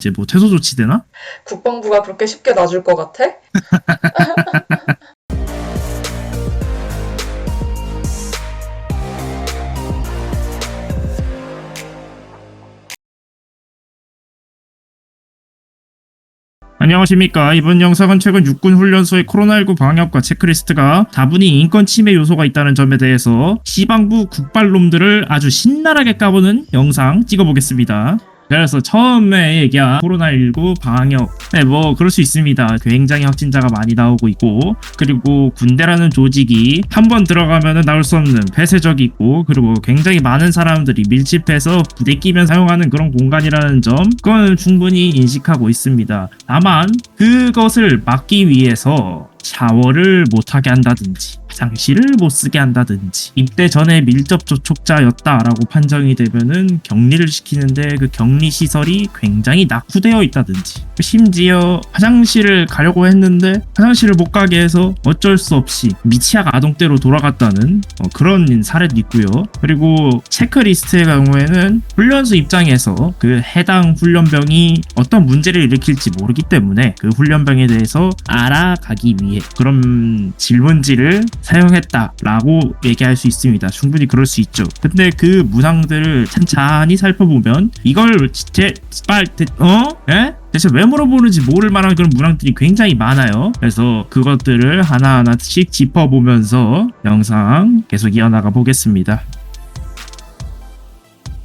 이제 뭐 퇴소 조치 되나? 국방부가 그렇게 쉽게 놔줄 것 같아? 안녕하십니까. 이번 영상은 최근 육군 훈련소의 코로나19 방역과 체크리스트가 다분히 인권 침해 요소가 있다는 점에 대해서 시방부 국발놈들을 아주 신나게 까보는 영상 찍어보겠습니다. 그래서 처음에 얘기한 코로나19 방역, 네, 뭐, 그럴 수 있습니다. 굉장히 확진자가 많이 나오고 있고, 그리고 군대라는 조직이 한 번 들어가면 나올 수 없는 폐쇄적이고, 그리고 굉장히 많은 사람들이 밀집해서 부대 끼면 사용하는 그런 공간이라는 점, 그건 충분히 인식하고 있습니다. 다만, 그것을 막기 위해서 샤워를 못하게 한다든지 화장실을 못 쓰게 한다든지 입대 전에 밀접 접촉자였다라고 판정이 되면은 격리를 시키는데 그 격리 시설이 굉장히 낙후되어 있다든지 심지어 화장실을 가려고 했는데 화장실을 못 가게 해서 어쩔 수 없이 미취학 아동때로 돌아갔다는 어, 그런 사례도 있고요 그리고 체크리스트의 경우에는 훈련소 입장에서 그 해당 훈련병이 어떤 문제를 일으킬지 모르기 때문에 그 훈련병에 대해서 알아가기 위해 그런 질문지를 사용했다라고 얘기할 수 있습니다. 충분히 그럴 수 있죠. 근데 그 문항들을 찬찬히 살펴보면 이걸 제 빨, 어? 예? 대체 왜 물어보는지 모를 만한 그런 문항들이 굉장히 많아요. 그래서 그것들을 하나하나씩 짚어보면서 영상 계속 이어나가 보겠습니다.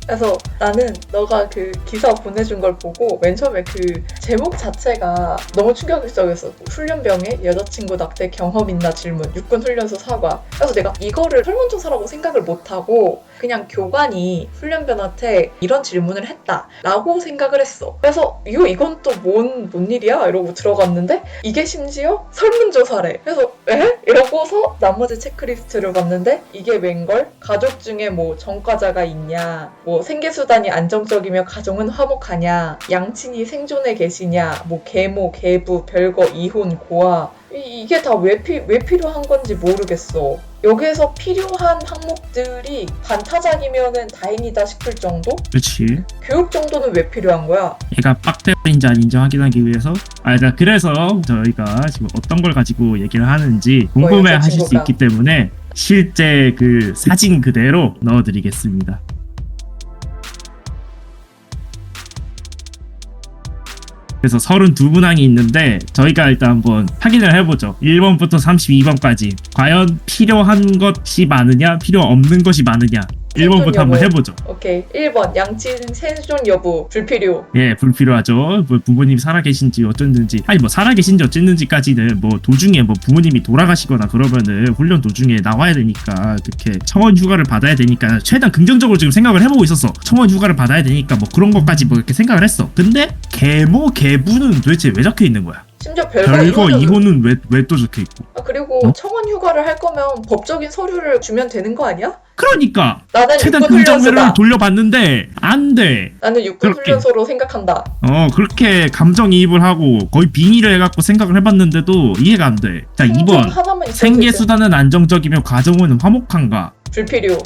그래서 나는 너가 그 기사 보내준 걸 보고 맨 처음에 그 제목 자체가 너무 충격적이었어. 훈련병에 여자친구 낙태 경험 있나 질문. 육군 훈련소 사과. 그래서 내가 이거를 설문조사라고 생각을 못하고 그냥 교관이 훈련병한테 이런 질문을 했다라고 생각을 했어. 그래서 이거 이건 또 뭔 뭔 일이야 이러고 들어갔는데 이게 심지어 설문조사래. 그래서 에? 이러고서 나머지 체크리스트를 봤는데 이게 웬걸? 가족 중에 뭐 전과자가 있냐? 뭐 생계수단이 안정적이며 가정은 화목하냐? 양친이 생존해 계시냐? 뭐 계모, 계부, 별거, 이혼, 고아 이, 이게 다 왜 왜 필요한 건지 모르겠어. 여기에서 필요한 항목들이 반타작이면은 다행이다 싶을 정도? 그렇지. 교육 정도는 왜 필요한 거야? 얘가 빡대인지 아닌지 확인하기 위해서 아, 자, 그래서 저희가 지금 어떤 걸 가지고 얘기를 하는지 궁금해 뭐 하실 수. 있기 때문에 실제 그 사진 그대로 넣어드리겠습니다. 그래서 32문항이 있는데 저희가 일단 한번 확인을 해보죠. 1번부터 32번까지 과연 필요한 것이 많으냐 필요 없는 것이 많으냐 1번부터 한번. 해보죠. 오케이. 1번 양친 생존 여부 불필요. 예, 불필요하죠. 뭐 부모님이 살아계신지 어쨌는지, 아니 뭐 살아계신지 어쨌는지까지는 뭐 도중에 뭐 부모님이 돌아가시거나 그러면은 훈련 도중에 나와야 되니까 이렇게 청원 휴가를 받아야 되니까 최대한 긍정적으로 지금 생각을 해보고 있었어. 청원 휴가를 받아야 되니까 뭐 그런 것까지 뭐 이렇게 생각을 했어. 근데 계모 계부는 도대체 왜 적혀 있는 거야? 심지어 별거, 별거 이혼은- 이혼은 왜왜 또 적혀 있고? 아, 그리고 어? 청원 휴가를 할 거면 법적인 서류를 주면 되는 거 아니야? 그러니까 나는 최대한 육군 긍정면을 훈련소다. 돌려봤는데 안 돼. 나는 육군 그렇게. 훈련소로 생각한다. 어 그렇게 감정이입을 하고 거의 빙의를 해갖고 생각을 해봤는데도 이해가 안 돼. 자 생존 2번 하나만 있어도 생계 이제 수단은 안정적이며 가정은 화목한가? 불필요.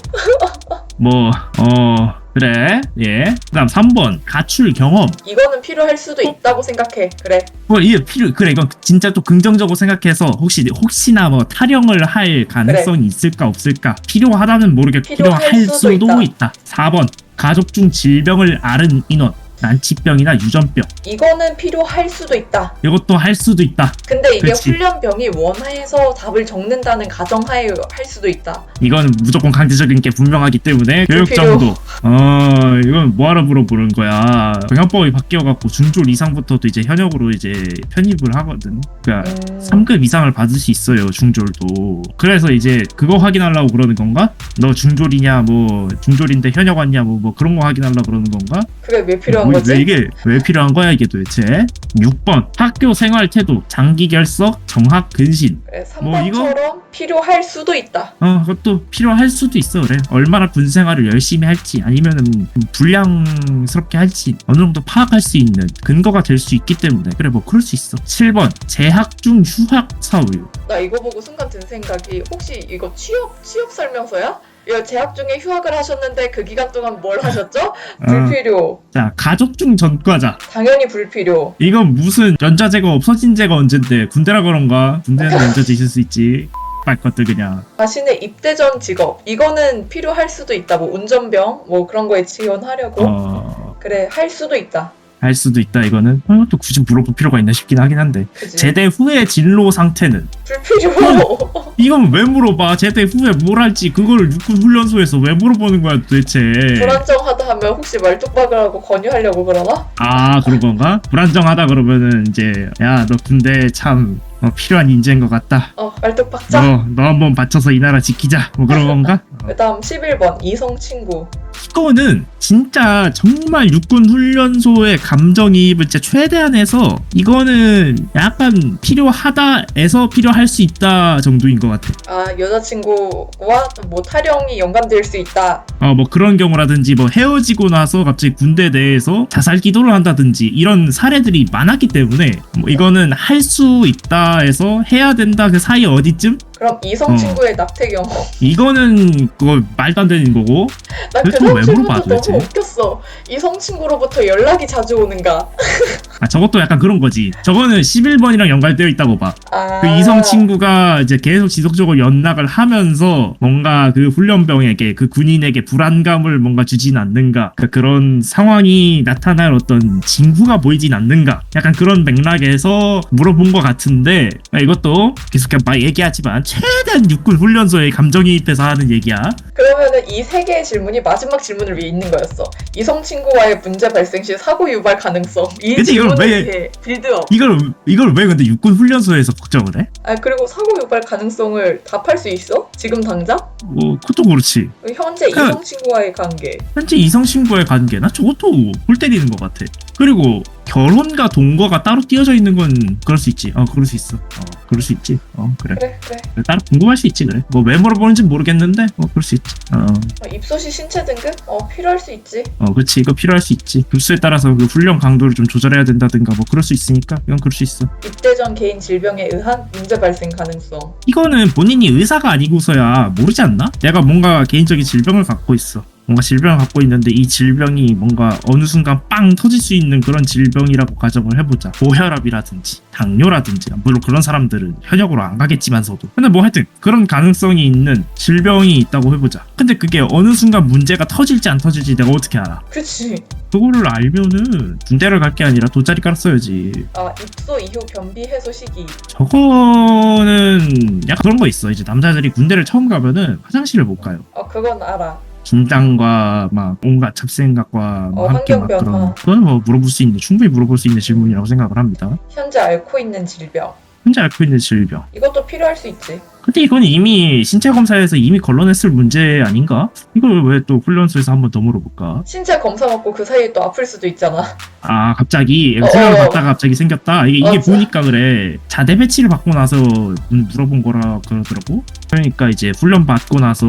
뭐 어 그래 예. 그다음 3번 가출 경험. 이거는 필요할 수도 있다고 생각해. 그래. 뭐 이게 필요 그래 이건 진짜 좀 긍정적으로 생각해서 혹시 혹시나 뭐 타령을 할 가능성이 있을까 없을까 필요하다는 모르겠고 필요할 필요할 수도 수도, 있다. 있다. 4번 가족 중 질병을 앓은 인원 난치병이나 유전병 이거는 필요할 수도 있다. 이것도 할 수도 있다. 근데 이게 그렇지. 훈련병이 원해서 답을 적는다는 가정하에 할 수도 있다. 이거는 무조건 강제적인 게 분명하기 때문에 교육 불필요. 정도. 어, 이건 뭐하러 물어보는 거야. 병역법이 바뀌어갖고 중졸 이상부터도 이제 현역으로 이제 편입을 하거든. 그러니까 음, 3급 이상을 받을 수 있어요, 중졸도. 그래서 이제 그거 확인하려고 그러는 건가? 너 중졸이냐, 뭐, 중졸인데 현역 왔냐, 뭐, 뭐 그런 거 확인하려고 그러는 건가? 그게 왜 필요한 뭐, 거지? 왜 이게, 왜 필요한 거야, 이게 도대체? 6번. 학교 생활 태도, 장기 결석, 정학 근신. 그래, 뭐 이거? 3번처럼 필요할 수도 있다. 어, 그것도 필요할 수도 있어, 그래. 얼마나 군 생활을 열심히 할지, 아니면은 좀 불량스럽게 할지, 어느 정도 파악할 수 있는 근거가 될 수 있기 때문에. 그래, 뭐, 그럴 수 있어. 7번. 재학 중 휴학 사유. 나 이거 보고 순간 든 생각이 혹시 이거 취업 취업 설명서야? 재학 중에 휴학을 하셨는데 그 기간 동안 뭘 하셨죠? 어, 불필요. 자 가족 중 전과자 당연히 불필요. 이건 무슨 연좌제가 없어진 제가 언젠데 군대라 그런가 군대에서 연좌제 있을 수 있지 빨 것들 그냥 자신의 입대 전 직업. 이거는 필요할 수도 있다. 뭐 운전병 뭐 그런 거에 지원하려고. 어... 그래 할 수도 있다. 할 수도 있다 이거는 어, 또 굳이 물어볼 필요가 있나 싶긴 하긴 한데 그지? 제대 후의 진로 상태는 불필요. 이건 왜 물어봐 제대 후에 뭘 할지 그걸 육군 훈련소에서 왜 물어보는 거야 도대체 불안정하다 하면 혹시 말뚝박을 하고 권유하려고 그러나? 아 그런 건가 불안정하다 그러면은 이제 야 너 군대 참 어, 필요한 인재인 것 같다 어 말뚝박자. 너 너 한번 바쳐서 이 나라 지키자 뭐 그런 건가 어. 그다음 11번 이성 친구. 이거는 진짜 정말 육군 훈련소의 감정이입을 진짜 최대한 해서 이거는 약간 필요하다에서 필요할 수 있다 정도인 것 같아. 아 여자친구와 뭐 타령이 연관될 수 있다. 어뭐 그런 경우라든지 뭐 헤어지고 나서 갑자기 군대 내에서 자살 기도를 한다든지 이런 사례들이 많았기 때문에 뭐 이거는 할 수 있다 해서 해야 된다 그 사이 어디쯤 그럼 이성 어. 친구의 낙태 경험. 이거는 그거 말도 안 되는 거고 난그 도대체 왜 사실부터 물어봐, 도대체? 너무 웃겼어. 이성 친구로부터 연락이 자주 오는가? 아 저것도 약간 그런 거지 저거는 11번이랑 연관되어 있다고 봐 아. 그 이성 친구가 이제 계속 지속적으로 연락을 하면서 뭔가 그 훈련병에게 그 군인에게 불안감을 뭔가 주진 않는가 그 그런 상황이 나타날 어떤 징후가 보이진 않는가 약간 그런 맥락에서 물어본 것 같은데 아, 이것도 계속 막 얘기하지만 최대한 육군 훈련소에 감정이입해서 하는 얘기야 그러면은 이 세 개의 질문이 마지막 질문을 위해 있는 거였어. 이성 친구와의 문제 발생 시 사고 유발 가능성. 이 근데 이걸 왜- 빌드업. 이걸 이걸 왜 근데 육군 훈련소에서 걱정을 해? 아 그리고 사고 유발 가능성을 답할 수 있어? 지금 당장? 뭐 그것도 그렇지 현재 그- 이성 친구와의 관계. 현재 이성 친구의 관계나 저것도 골 때리는 것 같아. 그리고 결혼과 동거가 따로 띄어져 있는 건 그럴 수 있지. 어, 그럴 수 있어. 어, 그럴 수 있지. 어, 그래. 그래 그래. 따로 궁금할 수 있지, 그래. 뭐 왜 물어보는지 모르겠는데, 어, 그럴 수 있지. 어, 어, 입소시 신체 등급? 어 필요할 수 있지. 어, 그렇지. 이거 필요할 수 있지. 급수에 따라서 그 훈련 강도를 좀 조절해야 된다든가, 뭐 그럴 수 있으니까 이건 그럴 수 있어. 입대 전 개인 질병에 의한 문제 발생 가능성. 이거는 본인이 의사가 아니고서야 모르지 않나? 내가 뭔가 개인적인 질병을 갖고 있어. 뭔가 질병을 갖고 있는데 이 질병이 뭔가 어느 순간 빵 터질 수 있는 그런 질병이라고 가정을 해보자. 고혈압이라든지 당뇨라든지 물론 그런 사람들은 현역으로 안 가겠지만서도 근데 뭐 하여튼 그런 가능성이 있는 질병이 있다고 해보자. 근데 그게 어느 순간 문제가 터질지 안 터질지 내가 어떻게 알아? 그치. 그거를 알면은 군대를 갈 게 아니라 돗자리 깔았어야지. 아 입소 이후 변비 해소 시기. 저거는 약간 그런 거 있어. 이제 남자들이 군대를 처음 가면은 화장실을 못 가요. 어 그건 알아. 긴장과 막 온갖 잡생각과 막 어, 함께 막 환경 변화. 그런 그건 뭐 물어볼 수 있는 충분히 물어볼 수 있는 질문이라고 생각을 합니다. 현재 앓고 있는 질병. 현재 앓고 있는 질병. 이것도 필요할 수 있지. 근데 이건 이미 신체 검사에서 이미 걸러냈을 문제 아닌가? 이걸 왜 또 훈련소에서 한 번 더 물어볼까? 신체 검사 받고 그 사이에 또 아플 수도 있잖아. 아 갑자기 어, 생각을 어. 받다가 갑자기 생겼다. 이게 이게 맞아. 보니까 그래. 자대 배치를 받고 나서 음, 물어본 거라 그러더라고. 그러니까 이제 훈련 받고 나서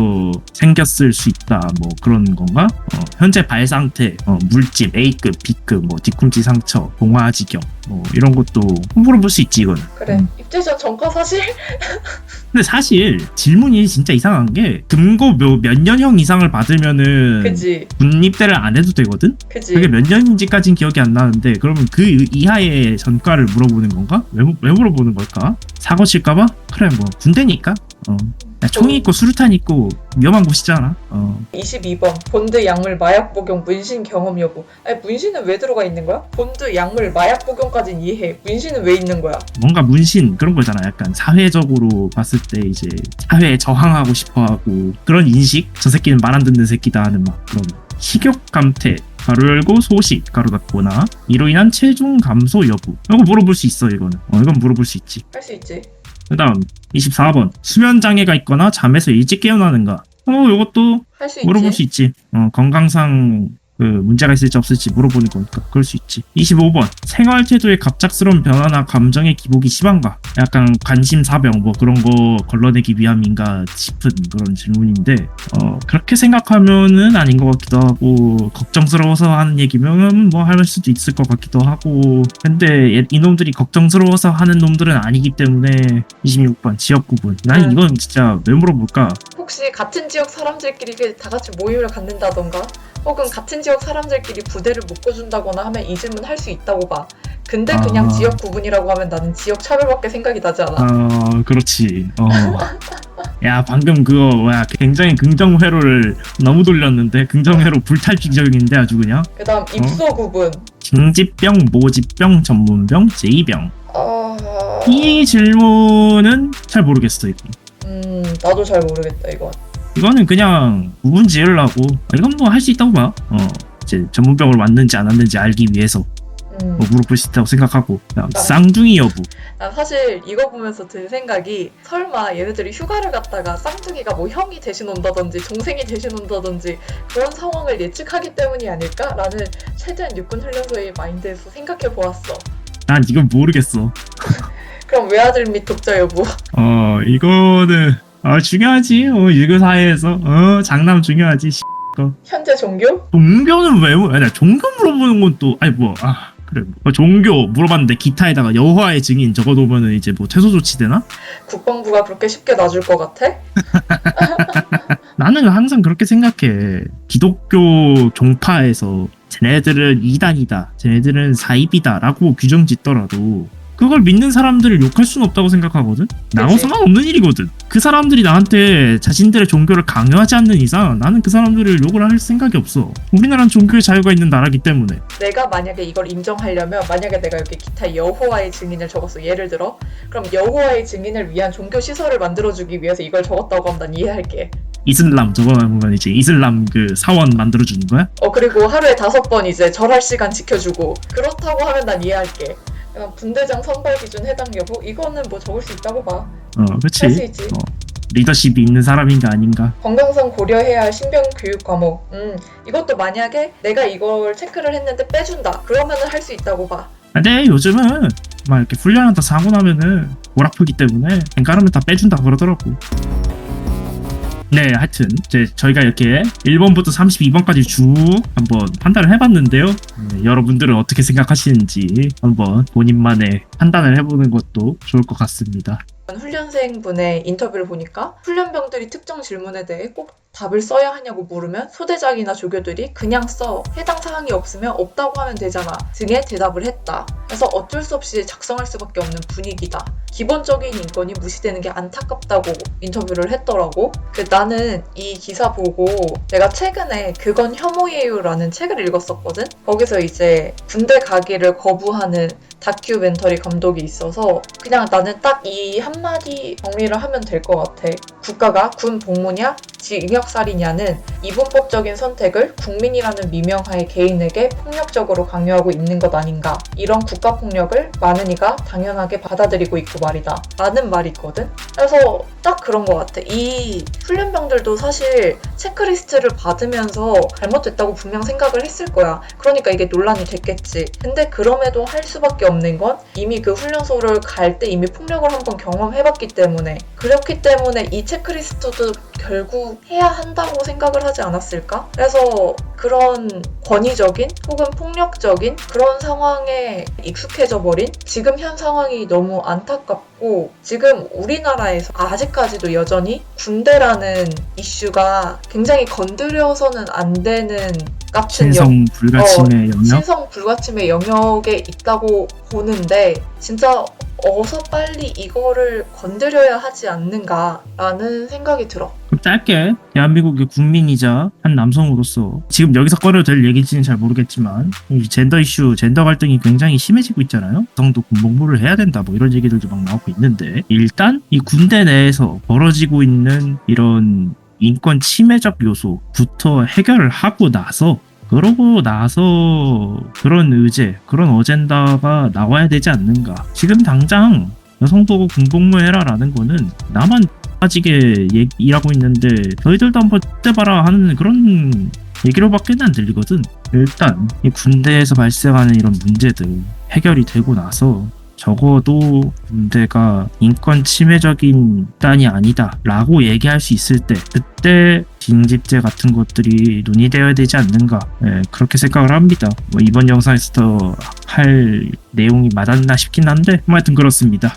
생겼을 수 있다. 뭐 그런 건가? 어, 현재 발 상태, 어, 물집, A급, B급, 뭐 뒤꿈치 상처, 봉화지경, 뭐 이런 것도 물어볼 수 있지 이거는. 그래. 음. 입대 전 전과 사실? 근데 사실 질문이 진짜 이상한 게 금고 몇 년형 이상을 받으면은 그지. 군 입대를 안 해도 되거든? 그지. 그게 몇 년인지까진 기억이 안 나는데 그러면 그 이하의 전과를 물어보는 건가? 왜, 무- 왜 물어보는 걸까? 사고 칠까봐? 그래 뭐 군대니까 어. 야, 총이 있고 수류탄 있고 위험한 곳이잖아 어. 22번 본드 약물 마약 복용 문신 경험 여부. 아니 문신은 왜 들어가 있는 거야? 본드 약물 마약 복용까진 이해해. 문신은 왜 있는 거야? 뭔가 문신 그런 거잖아 약간 사회적으로 봤을 때 이제 사회에 저항하고 싶어하고 그런 인식 저 새끼는 말 안 듣는 새끼다 하는 막 그런 식욕 감퇴 가로 열고 소식 가로 닫거나 이로 인한 체중 감소 여부 이거 물어볼 수 있어 이거는 어 이건 물어볼 수 있지 할 수 있지. 그 다음 24번. 수면 장애가 있거나 잠에서 일찍 깨어나는가? 어 이것도. 물어볼 수 있지. 어 건강상 그 문제가 있을지 없을지 물어보는 거니까 그럴 수 있지. 25번. 생활 태도의 갑작스러운 변화나 감정의 기복이 심한가? 약간 관심사병 뭐 그런 거 걸러내기 위함인가 싶은 그런 질문인데 어 그렇게 생각하면은 아닌 것 같기도 하고 걱정스러워서 하는 얘기면 뭐 할 수도 있을 것 같기도 하고 근데 얘- 이놈들이 걱정스러워서 하는 놈들은 아니기 때문에 26번 지역 구분. 난 음. 이건 진짜 왜 물어볼까 혹시 같은 지역 사람들끼리 다 같이 모임을 갖는다던가 혹은 같은 지역 사람들끼리 부대를 묶어준다거나 하면 이 질문 할 수 있다고 봐. 근데 그냥 아. 지역 구분이라고 하면 나는 지역 차별밖에 생각이 나지 않아. 어 그렇지 어. 야 방금 그거 뭐야 굉장히 긍정 회로를 너무 돌렸는데 긍정 회로 불탈주적인데 아주 그냥 그다음 입소 구분. 징지병, 모지병, 전문병, 제2병 아, 이 질문은 잘 모르겠어 이거 음 나도 잘 모르겠다 이건. 이거는 그냥 구분 지으려고 아, 이건 뭐 할 수 있다고 봐 어, 이제 전문병을 왔는지 안 왔는지 알기 위해서 음. 뭐 물어볼 수 있다고 생각하고 그다음 아. 쌍둥이 여부 난 사실 이거 보면서 든 생각이 설마 얘네들이 휴가를 갔다가 쌍둥이가 뭐 형이 대신 온다든지 동생이 대신 온다든지 그런 상황을 예측하기 때문이 아닐까라는 최대한 육군 훈련소의 마인드에서 생각해 보았어. 난 이건 모르겠어 그럼 외아들 및 독자 여부. 어 이거는 어, 중요하지 어, 유교 사회에서 어 장남 중요하지 씨. 현재 종교? 종교는 왜 물- 아니 종교 물어보는 건 또 아니 뭐 아 그래 뭐 종교 물어봤는데 기타에다가 여호와의 증인 적어놓으면 이제 뭐 퇴소 조치 되나? 국방부가 그렇게 쉽게 놔줄 것 같아? 나는 항상 그렇게 생각해 기독교 종파에서 쟤네들은 이단이다 쟤네들은 사입이다라고 규정 짓더라도 그걸 믿는 사람들을 욕할 수는 없다고 생각하거든? 그치. 상관없는 일이거든. 그 사람들이 나한테 자신들의 종교를 강요하지 않는 이상 나는 그 사람들을 욕을 할 생각이 없어. 우리나라는 종교의 자유가 있는 나라기 때문에. 내가 만약에 이걸 인정하려면 만약에 내가 여기 기타 여호와의 증인을 적었어 예를 들어 그럼 여호와의 증인을 위한 종교 시설을 만들어주기 위해서 이걸 적었다고 하면 난 이해할게. 이슬람 적어보면 이제 이슬람 그 사원 만들어 주는 거야? 어 그리고 하루에 다섯 번 이제 절할 시간 지켜주고 그렇다고 하면 난 이해할게 그냥 분대장 선발 기준 해당 여부? 이거는 뭐 적을 수 있다고 봐. 어 그치. 할수 있지. 어, 리더십이 있는 사람인가 아닌가. 건강성 고려해야 할 신병 교육 과목. 음 이것도 만약에 내가 이걸 체크를 했는데 빼준다. 그러면은 할 수 있다고 봐. 근데 요즘은 막 이렇게 훈련하다 사고 나면은 오락프기 때문에 앵가르면 다 빼준다 그러더라고. 네, 하여튼 이제 저희가 이렇게 1번부터 32번까지 쭉 한번 판단을 해봤는데요. 네, 여러분들은 어떻게 생각하시는지 한번 본인만의 판단을 해보는 것도 좋을 것 같습니다. 훈련생분의 인터뷰를 보니까 훈련병들이 특정 질문에 대해 꼭 답을 써야 하냐고 물으면 소대장이나 조교들이 그냥 써 해당 사항이 없으면 없다고 하면 되잖아 등의 대답을 했다. 그래서 어쩔 수 없이 작성할 수밖에 없는 분위기다. 기본적인 인권이 무시되는 게 안타깝다고 인터뷰를 했더라고. 그 나는 이 기사 보고 내가 최근에 그건 혐오예요라는 책을 읽었었거든. 거기서 이제 군대 가기를 거부하는 다큐멘터리 감독이 있어서 그냥 나는 딱 이 한마디 정리를 하면 될 것 같아. 국가가 군 복무냐, 징역살이냐는 이분법적인 선택을 국민이라는 미명하에 개인에게 폭력적으로 강요하고 있는 것 아닌가. 이런 국가 폭력을 많은 이가 당연하게 받아들이고 있고 말이다. 라는 말이 있거든. 그래서 딱 그런 것 같아. 이 훈련병들도 사실 체크리스트를 받으면서 잘못됐다고 분명 생각을 했을 거야. 그러니까 이게 논란이 됐겠지. 근데 그럼에도 할 수밖에 없는 건 이미 그 훈련소를 갈 때 이미 폭력을 한번 경험해봤기 때문에 그렇기 때문에 이 체 크리스트도 결국 해야 한다고 생각을 하지 않았을까? 그래서 그런 권위적인 혹은 폭력적인 그런 상황에 익숙해져 버린 지금 현 상황이 너무 안타깝고 지금 우리나라에서 아직까지도 여전히 군대라는 이슈가 굉장히 건드려서는 안 되는 같은 영, 신성 불가침의 영역? 신성 불가침의 영역에 있다고 보는데 진짜 어서 빨리 이거를 건드려야 하지 않는가라는 생각이 들어. 그럼 짧게 대한민국의 국민이자 한 남성으로서 지금 여기서 꺼내도 될 얘기인지는 잘 모르겠지만 이 젠더 이슈, 젠더 갈등이 굉장히 심해지고 있잖아요. 여성도 군복무를 해야 된다 뭐 이런 얘기들도 막 나오고 있는데 일단 이 군대 내에서 벌어지고 있는 이런 인권 침해적 요소부터 해결을 하고 나서 그러고 나서 그런 의제, 그런 어젠다가 나와야 되지 않는가. 지금 당장 여성도 군복무해라라는 거는 나만 빠지게 얘- 일하고 있는데 저희들도 한번 때봐라 하는 그런 얘기로밖에 안 들리거든. 일단 이 군대에서 발생하는 이런 문제들 해결이 되고 나서 적어도 군대가 인권 침해적인 단이 아니다라고 얘기할 수 있을 때 그때 징집제 같은 것들이 논의되어야 되지 않는가 예, 그렇게 생각을 합니다. 뭐 이번 영상에서 더 할 내용이 맞았나 싶긴 한데 뭐 하여튼 그렇습니다.